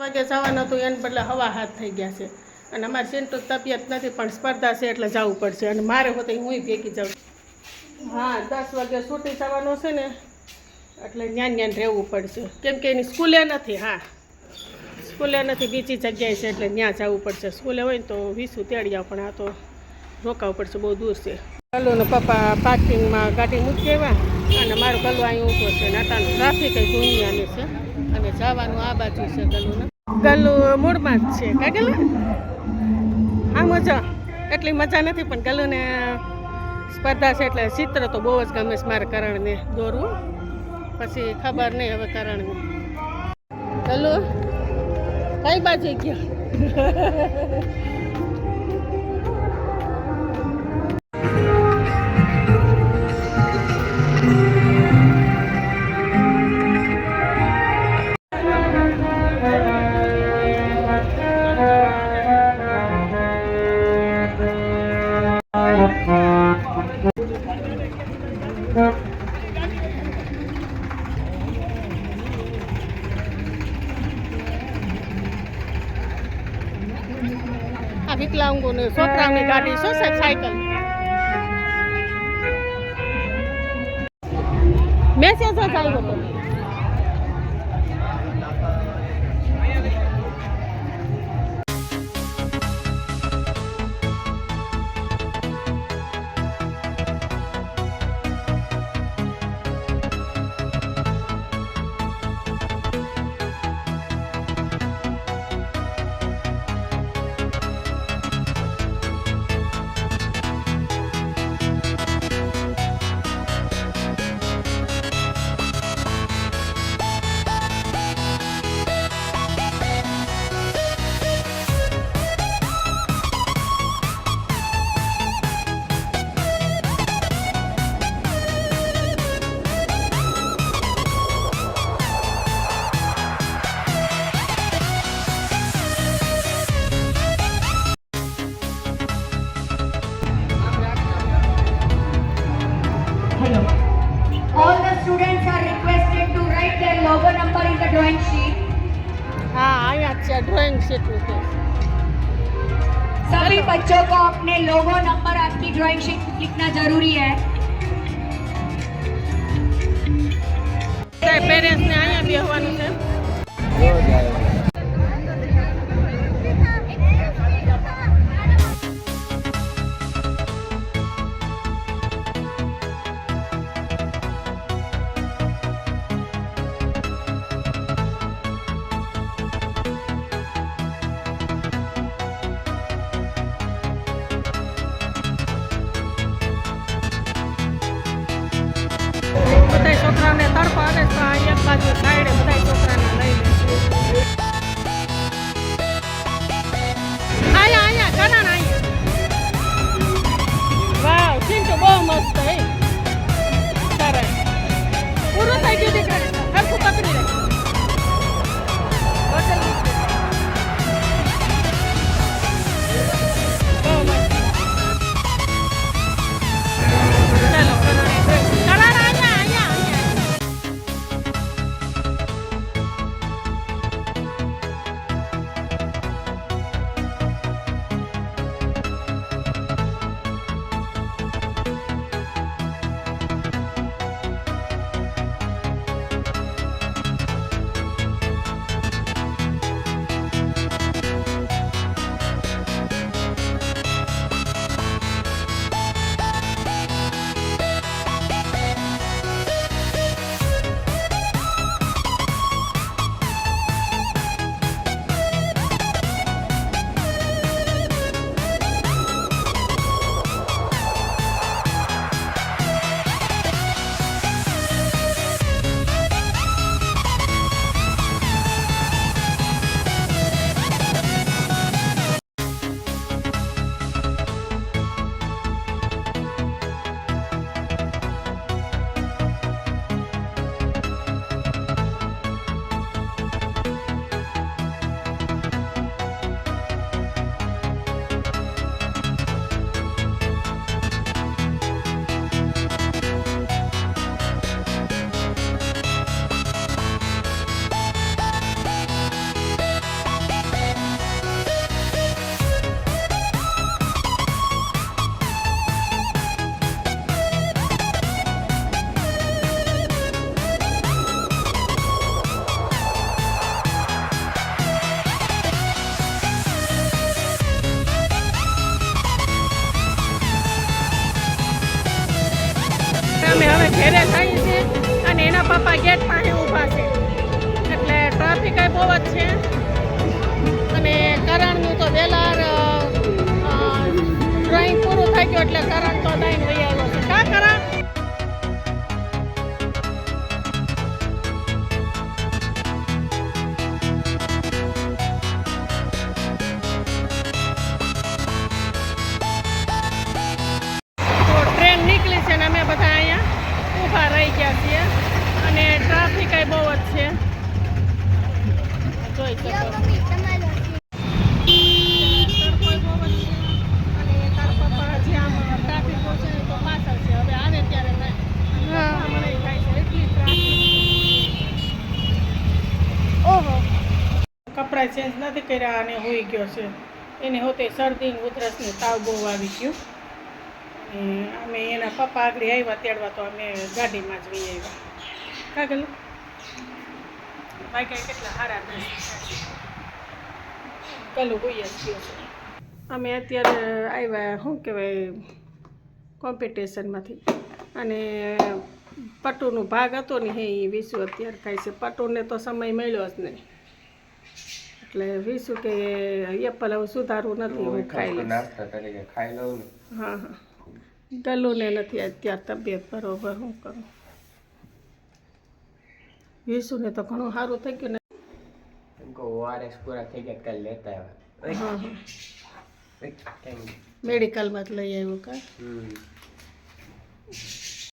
વાગે જવાનું હતું, એને બદલે હવા હાથ થઈ ગયા છે. અને અમારે સેન્ટુ તબિયત નથી, પણ સ્પર્ધા છે એટલે જવું પડશે. અને મારે હોતે હું ભેગી જાઉં. હા, દસ વાગે છૂટી જવાનું છે ને, એટલે ન્યાન ન્યાન રહેવું પડશે. કેમ કે એની સ્કૂલે નથી, હા. સ્કૂલે નથી, બીજી જગ્યાએ છે એટલે ત્યાં જવું પડશે. સ્કૂલે હોય ને તો વીસું તેડિયા પણ આ તો રોકાવું પડશે, બહુ દૂર છે. ગલુને પપ્પા પાર્કિંગમાં ગાડી મૂકી આવ્યા અને મારું ગલું અહીં ઊભો છે. નાતાનું ટ્રાફિક દુનિયાની છે. અને જવાનું આ બાજુ છે ગલુને. ગલું મૂળમાં જ છે. કા હા, મજા. એટલી મજા નથી, પણ ગલુને સ્પર્ધા છે એટલે ચિત્ર તો બહુ જ ગમે છે મારે કરણને દોરવું. પછી ખબર નહીં હવે કરણને. ગલું, કઈ બાજુ ગયો? વિકલાંગોને છોકરાઓની ગાડી શું સાહેબ સાયકલ. મેસેજ જ આવ્યો હતો their logo number in the drawing sheet. હા અહીંયા જ છે ડ્રોઈંગ શીટનું છે सभी बच्चों को अपने लोगो नंबर आपकी ड्राइंग शीट में लिखना जरूरी है તો આ એક બાજુ સાઈડે ઘેરે થઈ છે અને એના પપ્પા ગેટ પાસે ઊભા છે. એટલે ટ્રાફિક બહુ જ છે. અને કરણનું તો વેલાર ડ્રોઈંગ પૂરું થઈ ગયું એટલે કરણ તો દઈને કપડાં ચેન્જ નથી કર્યા અને હોઈ ગયો છે. એને હોતે શરદી ઉધરસને ઉધરસ તાવ બહુ આવી ગયો. અમે એના પપ્પા આગળ આવ્યા તેડવા તો અમે ગાડીમાં જ વહી આવ્યા. કાગળ ભાઈ કેટલા સારા દસ કલું હોઈ જ ગયો અમે અત્યારે આવ્યા, શું કહેવાય કોમ્પિટિશનમાંથી અને પટુનો ભાગ હતો ને હે એ વિશું અત્યારે ખાય છે. પટુને તો સમય મળ્યો જ નહીં. એટલે વિશું કે એપલ હવે સુધારવું નથી હું ખાઈ લઈશ. ખાઈ લઉં ને. હા હા. ગલુને નથી અત્યારે તબિયત બરોબર હું કરું? વિસુને તો ઘણું સારું થઈ ગયું ને. એમ કહું ઓઆરએસ પૂરા થઈ ગયા કાલે લેતા આવ્યા. હા હા. મેડિકલમાં જ લઈ આવ્યું કા? હમ.